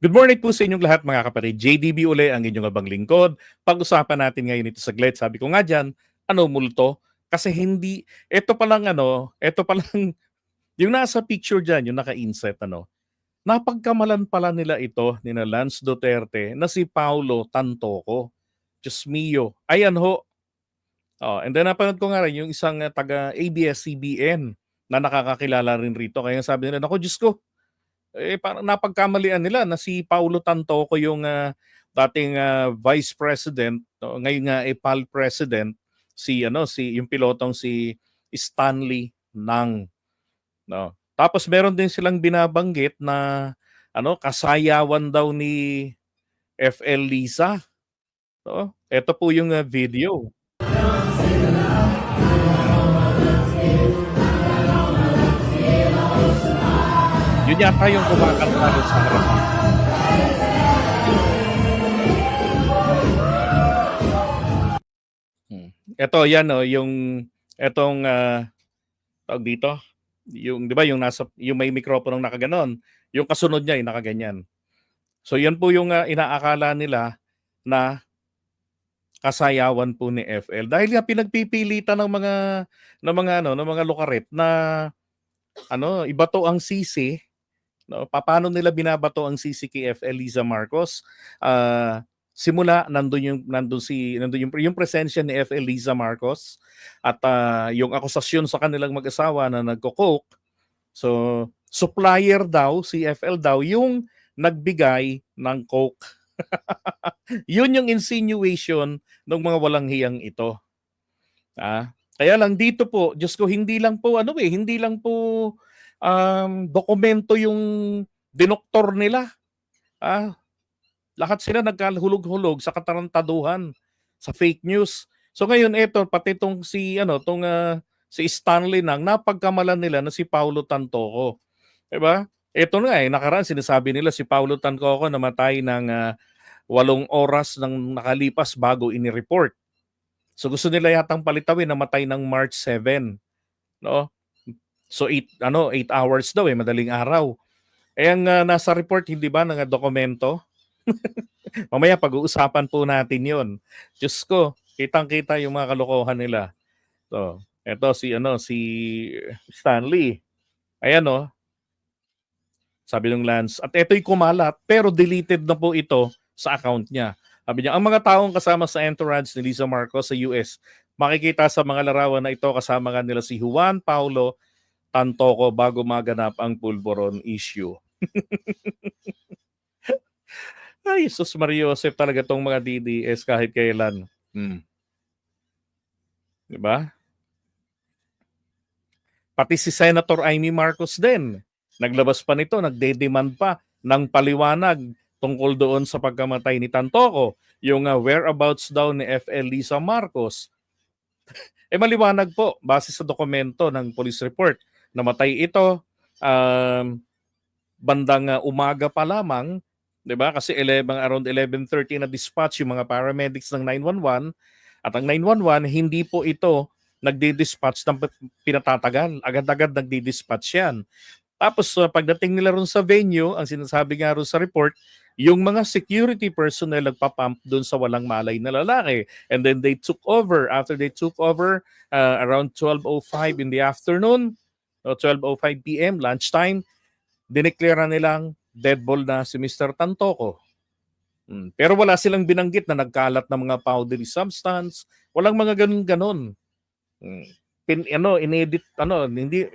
Good morning po sa inyong lahat mga kapatid. JDB uli ang inyong abang lingkod. Pag-usapan natin ngayon ito saglit. Sabi ko nga dyan, ano multo? Kasi hindi, ito pa lang ano, ito pa lang, yung nasa picture dyan, yung naka-inset ano, napagkamalan pala nila ito, ni na Lance Duterte, na si Paulo Tantoco. Diyos mio. Ayan ho. Oh, and then napanood ko nga rin yung isang uh, taga ABS-CBN na nakakakilala rin rito. Kaya sabi nila, ako Diyos ko, eh parang napagkamalian nila na si Paulo Tantoco yung uh, dating uh, vice president, no? ngayon nga eh PAL president si ano si yung pilotong si Stanley Nang. No. Tapos meron din silang binabanggit na ano kasayawan daw ni FL Lisa. No? Ito po yung uh, video. Yata yung kumakanta doon sa harapan. Hmm. Ito yan oh, yung etong uh, tawag dito, yung 'di ba yung nasa yung may mikroponong nakaganon, yung kasunod niya ay nakaganyan. So yan po yung uh, inaakala nila na kasayawan po ni FL dahil nga pinagpipilitan ng mga ng mga ano ng mga lokaret na ano ibato ang sisi no? Paano nila binabato ang sisi kay FL Liza Marcos? Uh, simula nandun yung nandun si nandun yung yung presensya ni FL Liza Marcos at uh, yung akusasyon sa kanilang mag-asawa na nagko-coke. So supplier daw si FL daw yung nagbigay ng coke. Yun yung insinuation ng mga walang hiyang ito. Ah, kaya lang dito po, Diyos ko, hindi lang po, ano eh, hindi lang po um, dokumento yung dinoktor nila. Ah, lahat sila nagkahulog-hulog sa katarantaduhan, sa fake news. So ngayon, ito, pati tong si, ano, tong uh, si Stanley nang napagkamalan nila na si Paulo Tantoco. Diba? Ito nga eh, nakaraan sinasabi nila si Paulo Tantoco namatay ng uh, walong oras nang nakalipas bago ini-report. So gusto nila yatang palitawin namatay ng March 7, no? So 8 ano, 8 hours daw eh, madaling araw. Eh ang uh, nasa report hindi ba ng dokumento? Mamaya pag-uusapan po natin 'yon. Diyos ko, kitang-kita yung mga kalokohan nila. So, eto si ano si Stanley. Ayan oh. Sabi ng Lance, at ito'y kumalat pero deleted na po ito sa account niya. Sabi niya, ang mga taong kasama sa entourage ni Lisa Marcos sa US, makikita sa mga larawan na ito kasama nila si Juan Paulo Tantoco bago maganap ang pulboron issue. Ay, Jesus Maria Joseph talaga tong mga DDS kahit kailan. Hmm. Diba? Pati si Senator Amy Marcos din. Naglabas pa nito, nagde-demand pa ng paliwanag tungkol doon sa pagkamatay ni Tantoco, yung uh, whereabouts daw ni FL Lisa Marcos. eh maliwanag po, base sa dokumento ng police report, namatay ito um, bandang uh, umaga pa lamang, 'di ba? Kasi 11 around 11:30 na dispatch yung mga paramedics ng 911 at ang 911 hindi po ito nagdi-dispatch ng pinatatagal. Agad-agad nagdi-dispatch 'yan. Tapos uh, pagdating nila ron sa venue, ang sinasabi nga ron sa report, yung mga security personnel nagpapump doon sa walang malay na lalaki. And then they took over. After they took over, uh, around 12.05 in the afternoon, o 12.05 p.m., lunchtime, dineklara nilang dead ball na si Mr. Tantoco. Hmm. Pero wala silang binanggit na nagkalat ng mga powdery substance. Walang mga ganun-ganon. Hmm. Pin, ano, inedit, ano, hindi,